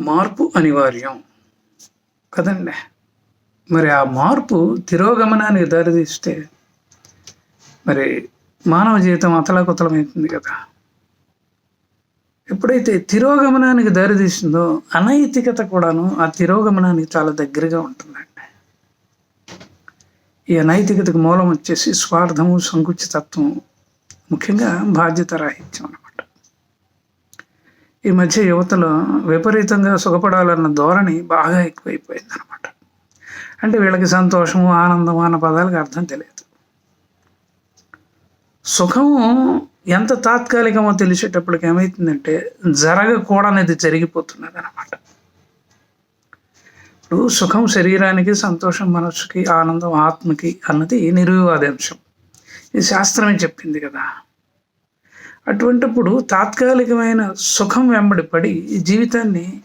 మార్పు అనివార్యం. కదండి? మరి ఆ మార్పు తిరోగమనానికి దారితీస్తే మరి మానవ జీవితం అతలాకుతలమవుతుంది కదా. ఎప్పుడైతే తిరోగమనానికి దారితీసిందో అనైతికత కూడాను ఆ తిరోగమనానికి చాలా దగ్గరగా ఉంటుందండి. ఈ అనైతికతకు మూలం వచ్చేసి స్వార్థము సంకుచితత్వం ముఖ్యంగా బాధ్యత రాహిత్యం అనమాట ఈ మధ్య యువతలో విపరీతంగా సుఖపడాలన్న ధోరణి బాగా ఎక్కువైపోయింది అనమాట అంటే వీళ్ళకి సంతోషము ఆనందము అన్న పదాలకు అర్థం తెలియదు. సుఖము ఎంత తాత్కాలికమో తెలిసేటప్పటికి ఏమవుతుందంటే జరగకూడనిది జరిగిపోతున్నది అనమాట ఇప్పుడు సుఖం శరీరానికి సంతోషం మనస్సుకి ఆనందం ఆత్మకి అన్నది నిర్వివాదాంశం ఇది శాస్త్రమే చెప్పింది కదా. అటువంటిప్పుడు తాత్కాలికమైన సుఖం వెంబడి పడి జీవితాన్ని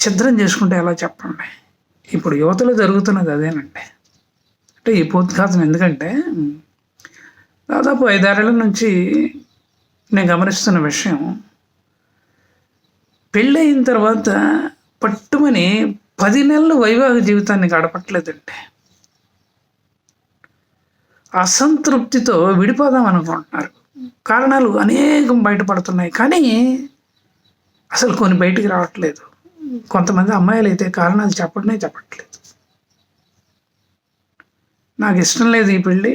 ఛిద్రం చేసుకుంటే ఎలా చెప్పండి? ఇప్పుడు యువతలో జరుగుతున్నది అదేనండి. అంటే ఈ పోత్ఘాతం ఎందుకంటే దాదాపు ఐదారేళ్ళ నుంచి నేను గమనిస్తున్న విషయం పెళ్ళయిన తర్వాత పట్టుమని పది నెలలు వైవాహిక జీవితాన్ని గడపట్లేదండి. అసంతృప్తితో విడిపోదాం అనుకుంటున్నారు. కారణాలు అనేకం బయటపడుతున్నాయి. కానీ అసలు కొన్ని బయటికి రావట్లేదు. కొంతమంది అమ్మాయిలు అయితే కారణాలు చెప్పడమే చెప్పట్లేదు. నాకు ఇష్టం లేదు ఈ పెళ్ళి.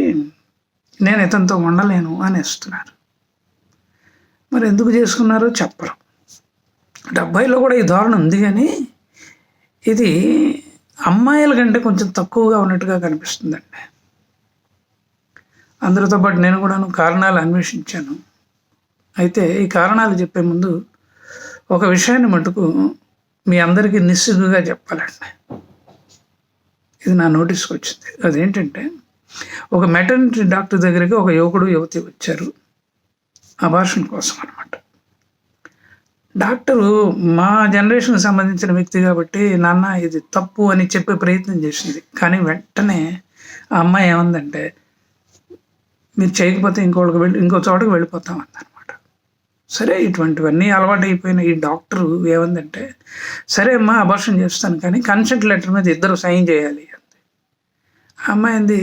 నేను ఇతనితో ఉండలేను అని ఇస్తున్నారు మరి ఎందుకు చేసుకున్నారో చెప్పరు. డెబ్బైలో కూడా ఈ ధోరణి ఉంది కానీ ఇది అమ్మాయిల కంటే కొంచెం తక్కువగా ఉన్నట్టుగా కనిపిస్తుందండి. అందరితో పాటు నేను కూడాను కారణాలు అన్వేషించాను. అయితే ఈ కారణాలు చెప్పే ముందు ఒక విషయాన్ని మటుకు మీ అందరికీ నిస్సిగ్గుగా చెప్పాలండి. ఇది నా నోటీస్కి వచ్చింది. అదేంటంటే ఒక మెటర్నిటీ డాక్టర్ దగ్గరికి ఒక యువకుడు యువతి వచ్చారు. అబార్షన్ కోసం అనమాట డాక్టరు మా జనరేషన్కి సంబంధించిన వ్యక్తి కాబట్టి నాన్న ఇది తప్పు అని చెప్పే ప్రయత్నం చేసింది. కానీ వెంటనే ఆ అమ్మాయి ఏమందంటే మీరు చేయకపోతే ఇంకోళ్ళకి వెళ్ళి ఇంకో చోటకి వెళ్ళిపోతాం అందనమాట సరే ఇటువంటివన్నీ అలవాటు అయిపోయిన ఈ డాక్టరు ఏమందంటే సరే అమ్మా అబార్షన్ చేస్తాను కానీ కన్సెంట్ లెటర్ మీద ఇద్దరు సైన్ చేయాలి అంది. ఆ అమ్మాయి అంది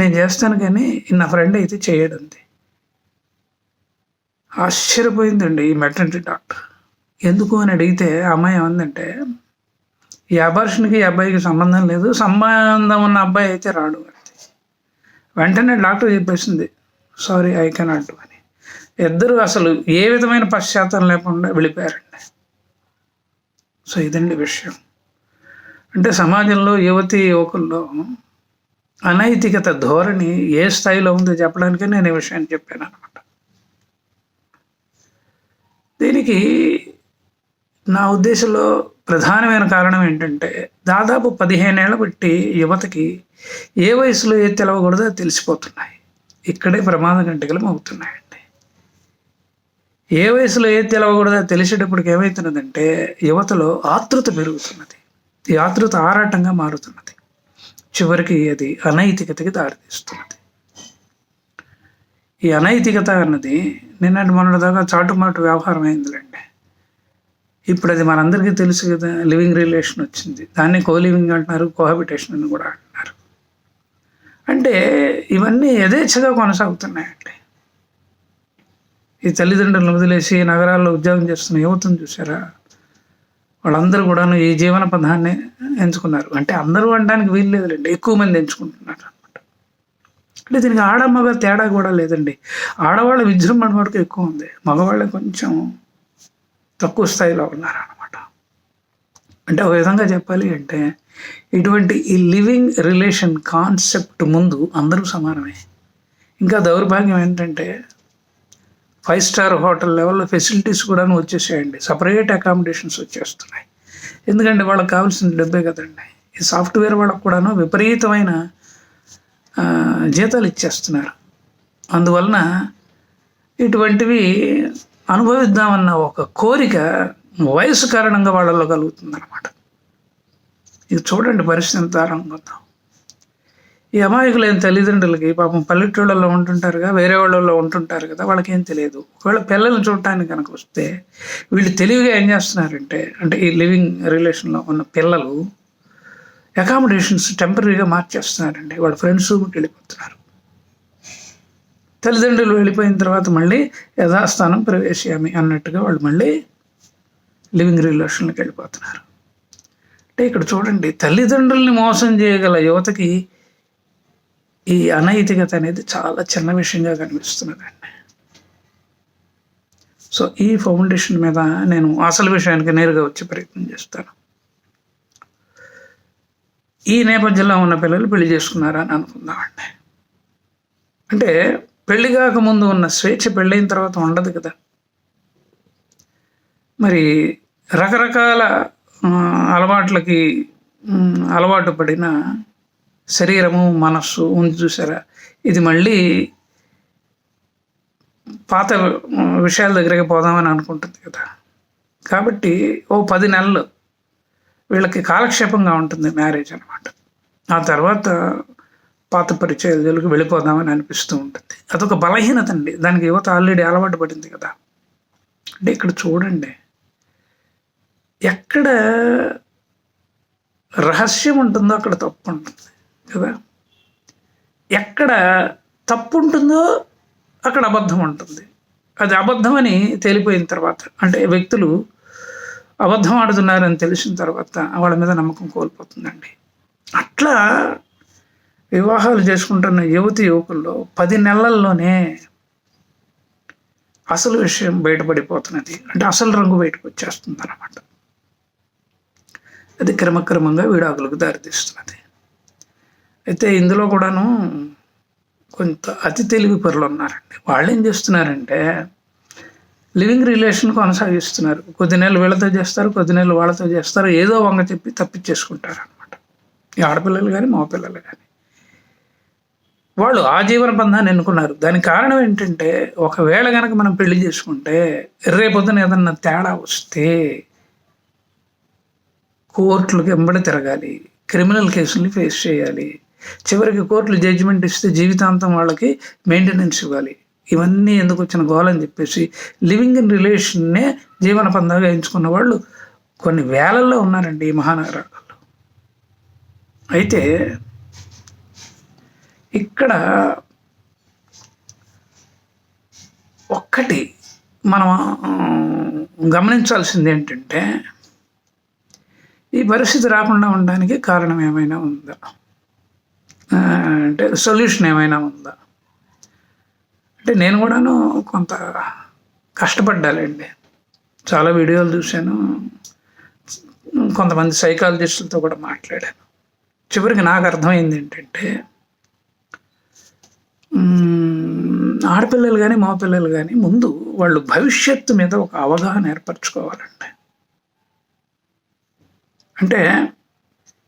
నేను చేస్తాను కానీ నా ఫ్రెండ్ అయితే చేయడంది ఆశ్చర్యపోయిందండి ఈ మెటర్నిటీ డాక్టర్. ఎందుకు అని అడిగితే అమ్మాయి ఏమందంటే ఈ అబార్షన్కి ఈ అబ్బాయికి సంబంధం లేదు సంబంధం ఉన్న అబ్బాయి అయితే రాడు వెంటనే డాక్టర్ చెప్పేసింది సారీ ఐ కెనాట్ అని. ఇద్దరు అసలు ఏ విధమైన పశ్చాత్తం లేకుండా వెళ్ళిపోయారండి. సో ఇదండి విషయం. అంటే సమాజంలో యువతి యువకుల్లో అనైతికత ధోరణి ఏ స్థాయిలో ఉందో చెప్పడానికే నేను ఈ విషయాన్ని చెప్పాను అనమాట దీనికి నా ఉద్దేశంలో ప్రధానమైన కారణం ఏంటంటే దాదాపు పదిహేనేళ్ళ బట్టి యువతకి ఏ వయసులో ఏ తెలవకూడదో తెలిసిపోతున్నాయి. ఇక్కడే ప్రమాద గంటకలు మోగుతున్నాయండి ఏ వయసులో ఏ తెలవకూడదో తెలిసేటప్పటికి ఏమవుతున్నదంటే యువతలో ఆతృత పెరుగుతున్నది. ఈ ఆతృత ఆరాటంగా మారుతున్నది. చివరికి అది అనైతికతకి దారితీస్తున్నది. ఈ అనైతికత అన్నది నిన్నటి మొన్నటిదాకా చాటుమాటు వ్యవహారం అయిందిలేండి. ఇప్పుడు అది మనందరికీ తెలుసు కదా లివింగ్ రిలేషన్ వచ్చింది. దాన్ని కో లివింగ్ అంటున్నారు కోహాబిటేషన్ అని కూడా అంటున్నారు. అంటే ఇవన్నీ యథేచ్ఛగా కొనసాగుతున్నాయండి. ఈ తల్లిదండ్రులను వదిలేసి నగరాల్లో ఉద్యోగం చేస్తున్న యువతను చూసారా వాళ్ళందరూ కూడాను ఈ జీవన పదాన్ని ఎంచుకున్నారు. అంటే అందరూ అనడానికి వీలు లేదులేండి ఎక్కువ మంది ఎంచుకుంటున్నారు అనమాట అంటే దీనికి ఆడమ్మగా తేడా కూడా లేదండి. ఆడవాళ్ళ విజృంభణ వరకు ఎక్కువ ఉంది. మగవాళ్ళే కొంచెం తక్కువ స్థాయిలో ఉన్నారనమాట అంటే ఒక విధంగా చెప్పాలి అంటే ఇటువంటి ఈ లివింగ్ రిలేషన్ కాన్సెప్ట్ ముందు అందరూ సమానమే. ఇంకా దౌర్భాగ్యం ఏంటంటే ఫైవ్ స్టార్ హోటల్ లెవెల్లో ఫెసిలిటీస్ కూడా వచ్చేసాయండి. సపరేట్ అకామిడేషన్స్ వచ్చేస్తున్నాయి. ఎందుకంటే వాళ్ళకి కావాల్సిన డబ్బే కదండి. ఈ సాఫ్ట్వేర్ వాళ్ళకు కూడాను విపరీతమైన జీతాలు ఇచ్చేస్తున్నారు. అందువలన ఇటువంటివి అనుభవిద్దామన్న ఒక కోరిక వయసు కారణంగా వాళ్ళలో కలుగుతుంది అనమాట ఇది చూడండి పరిస్థితి దారుణంగా ఈ అమాయకులైన తల్లిదండ్రులకి పాపం పల్లెటూళ్ళలో ఉంటుంటారుగా వేరే వాళ్ళలో ఉంటుంటారు కదా వాళ్ళకేం తెలియదు. ఒకవేళ పిల్లల్ని చూడటానికి కనుక వస్తే వీళ్ళు తెలివిగా ఏం చేస్తున్నారంటే అంటే ఈ లివింగ్ రిలేషన్లో ఉన్న పిల్లలు అకామిడేషన్స్ టెంపరీగా మార్చేస్తున్నారండి. వాళ్ళ ఫ్రెండ్స్ రూమ్కి వెళ్ళిపోతున్నారు. తల్లిదండ్రులు వెళ్ళిపోయిన తర్వాత మళ్ళీ యథాస్థానం ప్రవేశయామి అన్నట్టుగా వాళ్ళు మళ్ళీ లివింగ్ రిలేషన్కి వెళ్ళిపోతున్నారు. అంటే ఇక్కడ చూడండి తల్లిదండ్రుల్ని మోసం చేయగల యువతకి ఈ అనైతికత అనేది చాలా చిన్న విషయంగా కనిపిస్తున్నదండి. సో ఈ ఫౌండేషన్ మీద నేను అసలు విషయానికి నేరుగా వచ్చే ప్రయత్నం చేస్తాను. ఈ నేపథ్యంలో ఉన్న పిల్లలు పెళ్ళి చేసుకున్నారా అని అనుకుందామండి అంటే పెళ్ళి కాకముందు ఉన్న స్వేచ్ఛ పెళ్ళైన తర్వాత ఉండదు కదా. మరి రకరకాల అలవాట్లకి అలవాటు పడిన శరీరము మనస్సు ఉంది చూసారా? ఇది మళ్ళీ పాత విషయాల దగ్గరికి పోదామని అనుకుంటుంది కదా. కాబట్టి ఓ పది నెలలు వీళ్ళకి కాలక్షేపంగా ఉంటుంది మ్యారేజ్ అనమాట ఆ తర్వాత పాత పరిచయాలకు వెళ్ళిపోదామని అనిపిస్తూ ఉంటుంది. అదొక బలహీనత అండి. దానికి యువత ఆల్రెడీ అలవాటు పడింది కదా. అంటే ఇక్కడ చూడండి. ఎక్కడ రహస్యం ఉంటుందో అక్కడ తప్పు ఉంటుంది కదా? ఎక్కడ తప్పు ఉంటుందో అక్కడ అబద్ధం ఉంటుంది. అది అబద్ధమని తేలిపోయిన తర్వాత అంటే వ్యక్తులు అబద్ధం ఆడుతున్నారని తెలిసిన తర్వాత వాళ్ళ మీద నమ్మకం కోల్పోతుందండి. అట్లా వివాహాలు చేసుకుంటున్న యువతి యువకుల్లో పది నెలల్లోనే అసలు విషయం బయటపడిపోతున్నది. అంటే అసలు రంగు బయటకు వచ్చేస్తుంది అనమాట అది క్రమక్రమంగా విడాకులకు దారితీస్తున్నది. అయితే ఇందులో కూడాను కొంత అతి తెలివి పరులు ఉన్నారండి. వాళ్ళు ఏం చేస్తున్నారంటే లివింగ్ రిలేషన్ కొనసాగిస్తున్నారు. కొద్ది నెలలు వీళ్ళతో చేస్తారు కొద్ది నెలలు వాళ్ళతో చేస్తారు ఏదో వంగ చెప్పి తప్పించేసుకుంటారు అనమాట ఈ ఆడపిల్లలు కానీ మగపిల్లలు కానీ వాళ్ళు ఆ జీవన బంధాన్ని ఎన్నుకున్నారు. దానికి కారణం ఏంటంటే ఒకవేళ కనుక మనం పెళ్ళి చేసుకుంటే రేపొద్దున ఏదన్నా తేడా వస్తే కోర్టులకు వెంబడి తిరగాలి క్రిమినల్ కేసుల్ని ఫేస్ చేయాలి. చివరికి కోర్టులు జడ్జిమెంట్ ఇస్తే జీవితాంతం వాళ్ళకి మెయింటెనెన్స్ ఇవ్వాలి. ఇవన్నీ ఎందుకు వచ్చిన గోలని చెప్పేసి లివింగ్ ఇన్ రిలేషన్నే జీవన పందాగా ఎంచుకున్న వాళ్ళు కొన్ని వేలల్లో ఉన్నారండి ఈ మహానగరాలలో. అయితే ఇక్కడ ఒక్కటి మనం గమనించాల్సింది ఏంటంటే ఈ పరిస్థితి రాకుండా ఉండడానికి కారణం ఏమైనా ఉందా? అంటే సొల్యూషన్ ఏమైనా ఉందా? అంటే నేను కూడాను కొంత కష్టపడ్డాలండి. చాలా వీడియోలు చూశాను. కొంతమంది సైకాలజిస్టులతో కూడా మాట్లాడాను. చివరికి నాకు అర్థమైంది ఏంటంటే ఆడపిల్లలు కానీ మగపిల్లలు కానీ ముందు వాళ్ళు భవిష్యత్తు మీద ఒక అవగాహన ఏర్పరచుకోవాలండి. అంటే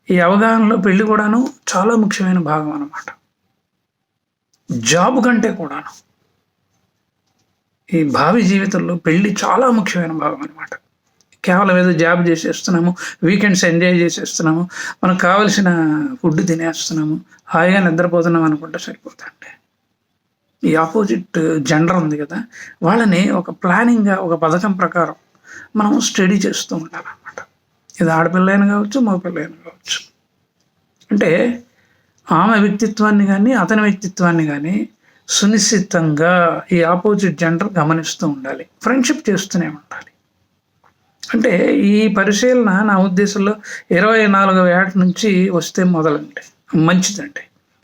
ఈ అవగాహనలో పెళ్ళి కూడాను చాలా ముఖ్యమైన భాగం అనమాట జాబ్ కంటే కూడాను ఈ భావి జీవితంలో పెళ్ళి చాలా ముఖ్యమైన భాగం అనమాట కేవలం ఏదో జాబ్ చేసేస్తున్నాము వీకెండ్స్ ఎంజాయ్ చేసేస్తున్నాము మనకు కావలసిన ఫుడ్ తినేస్తున్నాము హాయిగా నిద్రపోతున్నాం అనుకుంటే సరిపోతుంది ఈ ఆపోజిట్ జెండర్ ఉంది కదా వాళ్ళని ఒక ప్లానింగ్గా ఒక పథకం ప్రకారం మనం స్టడీ చేస్తూ ఉండాలన్నమాట. ఇది ఆడపిల్ల అయినా కావచ్చు మగపిల్ల అయినా కావచ్చు. అంటే ఆమె వ్యక్తిత్వాన్ని కానీ అతని వ్యక్తిత్వాన్ని కానీ సునిశ్చితంగా ఈ ఆపోజిట్ జెండర్ గమనిస్తూ ఉండాలి. ఫ్రెండ్షిప్ చేస్తూనే ఉండాలి. అంటే ఈ పరిశీలన నా ఉద్దేశంలో ఇరవై నాలుగవ ఏట నుంచి వస్తే మొదలండి. మంచిదండి.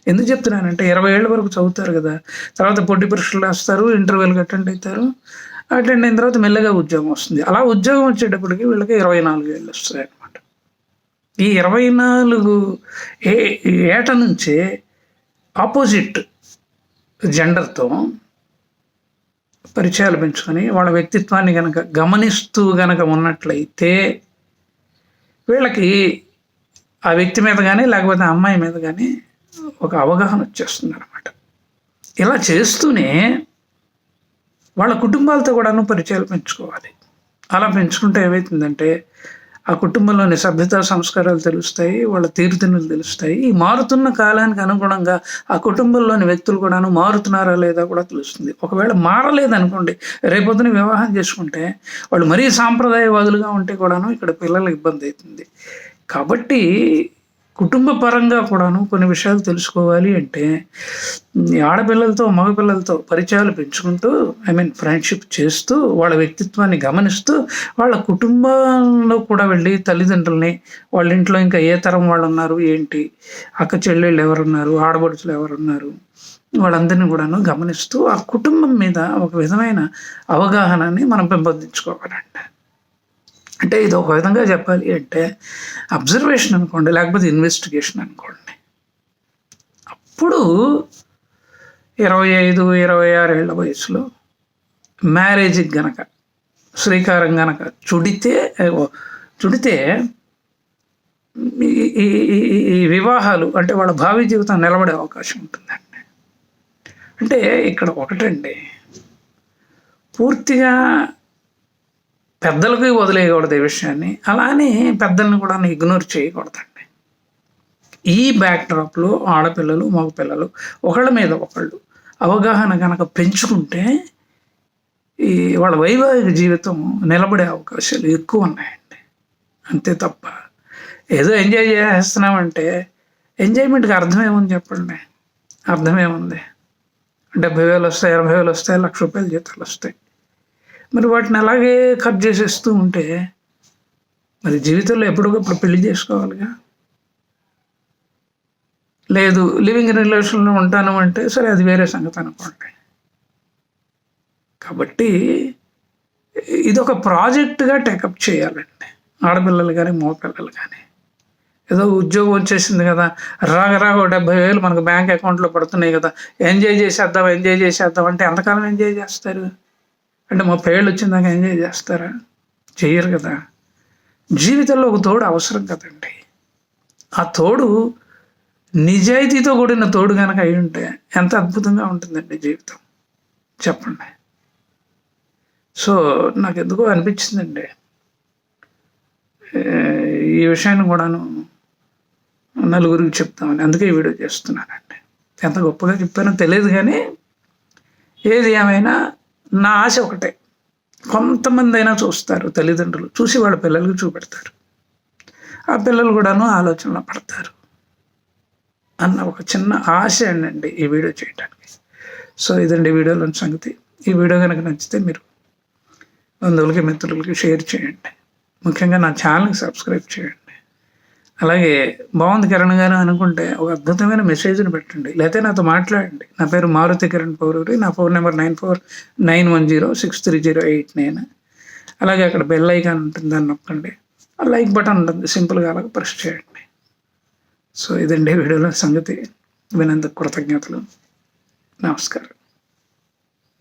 ఎందుకు చెప్తున్నానంటే ఇరవై ఏళ్ళ వరకు చదువుతారు కదా తర్వాత పొట్టి పరీక్షలు రాస్తారు ఇంటర్వ్యూలు అటెండ్ అవుతారు అటెండ్ అయిన తర్వాత మెల్లగా ఉద్యోగం వస్తుంది. అలా ఉద్యోగం వచ్చేటప్పటికి వీళ్ళకి ఇరవై నాలుగు ఏళ్ళు వస్తాయి అనమాట ఈ ఇరవై నాలుగు ఏ ఏట నుంచే ఆపోజిట్ జెండర్తో పరిచయాలు పెంచుకొని వాళ్ళ వ్యక్తిత్వాన్ని కనుక గమనిస్తూ గనక ఉన్నట్లయితే వీళ్ళకి ఆ వ్యక్తి మీద కానీ లేకపోతే అమ్మాయి మీద కానీ ఒక అవగాహన వచ్చేస్తుంది అనమాట ఇలా చేస్తూనే వాళ్ళ కుటుంబాలతో కూడాను పరిచయాలు పెంచుకోవాలి. అలా పెంచుకుంటే ఏమవుతుందంటే ఆ కుటుంబంలోని సభ్యతా సంస్కారాలు తెలుస్తాయి వాళ్ళ తీరుతెన్నులు తెలుస్తాయి. ఈ మారుతున్న కాలానికి అనుగుణంగా ఆ కుటుంబంలోని వ్యక్తులు కూడాను మారుతున్నారా లేదా కూడా తెలుస్తుంది. ఒకవేళ మారలేదనుకోండి రేపొద్దున వివాహం చేసుకుంటే వాళ్ళు మరీ సాంప్రదాయవాదులుగా ఉంటే కూడాను ఇక్కడ పిల్లలకు ఇబ్బంది అవుతుంది. కాబట్టి కుటుంబ పరంగా కూడాను కొన్ని విషయాలు తెలుసుకోవాలి అంటే ఆడపిల్లలతో మగపిల్లలతో పరిచయాలు పెంచుకుంటూ ఐ మీన్ ఫ్రెండ్షిప్ చేస్తూ వాళ్ళ వ్యక్తిత్వాన్ని గమనిస్తూ వాళ్ళ కుటుంబంలో కూడా వెళ్ళి తల్లిదండ్రుల్ని వాళ్ళ ఇంట్లో ఇంకా ఏ తరం వాళ్ళు ఉన్నారు ఏంటి అక్క చెల్లెళ్ళు ఎవరున్నారు ఆడబడుచులు ఎవరున్నారు వాళ్ళందరినీ కూడాను గమనిస్తూ ఆ కుటుంబం మీద ఒక విధమైన అవగాహనని మనం పెంపొందించుకోవాలండి అంటే ఇది ఒక విధంగా చెప్పాలి అంటే అబ్జర్వేషన్ అనుకోండి లేకపోతే ఇన్వెస్టిగేషన్ అనుకోండి. అప్పుడు ఇరవై ఐదు ఇరవై ఆరు ఏళ్ళ వయసులో మ్యారేజ్కి గనక శ్రీకారం గనక చుడితే చుడితే ఈ- ఈ ఈ వివాహాలు అంటే వాళ్ళ భావి జీవితం నిలబడే అవకాశం ఉంటుందండి. అంటే ఇక్కడ ఒకటండి పూర్తిగా పెద్దలకి వదిలేయకూడదు ఈ విషయాన్ని. అలానే పెద్దల్ని కూడా ఇగ్నోర్ చేయకూడదండి. ఈ బ్యాక్డ్రాప్లో ఆడపిల్లలు మగపిల్లలు ఒకళ్ళ మీద ఒకళ్ళు అవగాహన కనుక పెంచుకుంటే ఈ వాళ్ళ వైవాహిక జీవితం నిలబడే అవకాశాలు ఎక్కువ ఉన్నాయండి. అంతే తప్ప ఏదో ఎంజాయ్ చేస్తున్నామంటే ఎంజాయ్మెంట్కి అర్థమేముంది చెప్పండి? అర్థమేముంది? డెబ్బై వేలు వస్తాయి ఇరవై వేలు వస్తాయి లక్ష రూపాయల జీతాలు వస్తాయి. మరి వాటిని అలాగే కట్ చేసేస్తూ ఉంటే మరి జీవితంలో ఎప్పటికప్పుడు పెళ్ళి చేసుకోవాలిగా. లేదు లివింగ్ రిలేషన్లో ఉంటాను అంటే సరే అది వేరే సంగతి అనుకోండి. కాబట్టి ఇది ఒక ప్రాజెక్టుగా టేకప్ చేయాలండి. ఆడపిల్లలు కానీ మగపిల్లలు కానీ ఏదో ఉద్యోగం వచ్చేసింది కదా రాగ రాగ డెబ్బై వేలు మనకు బ్యాంక్ అకౌంట్లో పడుతున్నాయి కదా ఎంజాయ్ చేసేద్దాం ఎంజాయ్ చేసేద్దాం అంటే ఎంతకాలం ఎంజాయ్ చేస్తారు? అంటే ముప్పై ఏళ్ళు వచ్చిందాక ఎంజాయ్ చేస్తారా? చేయరు కదా. జీవితంలో ఒక తోడు అవసరం కదండి. ఆ తోడు నిజాయితీతో కూడిన తోడు కనుక అయి ఉంటే ఎంత అద్భుతంగా ఉంటుందండి జీవితం. చెప్పండి. సో నాకు ఎందుకో అనిపించిందండి ఈ విషయాన్ని కూడాను నలుగురికి చెప్తామని. అందుకే ఈ వీడియో చేస్తున్నానండి. ఎంత గొప్పగా చెప్పానో తెలియదు కానీ ఏది ఏమైనా నా ఆశ ఒకటే. కొంతమంది అయినా చూస్తారు తల్లిదండ్రులు. చూసి వాళ్ళ పిల్లలకు చూపెడతారు. ఆ పిల్లలు కూడాను ఆలోచనలో పడతారు. అన్న ఒక చిన్న ఆశ అండి ఈ వీడియో చేయడానికి సో ఇదండి వీడియోలోని సంగతి. ఈ వీడియో కనుక నచ్చితే మీరు బంధువులకి మిత్రులకి షేర్ చేయండి. ముఖ్యంగా నా ఛానల్కి సబ్స్క్రైబ్ చేయండి. అలాగే బాగుంది కిరణ్ గారు అనుకుంటే ఒక అద్భుతమైన మెసేజ్ని పెట్టండి. లేకపోతే నాతో మాట్లాడండి. నా పేరు మారుతి కిరణ్ పౌరూరి. నా phone number nine four nine one zero six three zero eight nine. అలాగే అక్కడ బెల్ ఐకాన్ ఉంటుంది దాన్ని నొక్కండి. ఆ లైక్ బటన్ ఉంటుంది సింపుల్గా అలాగ ప్రెస్ చేయండి. సో ఇదండి వీడియోలో సంగతి. వినందుకు కృతజ్ఞతలు. నమస్కారం.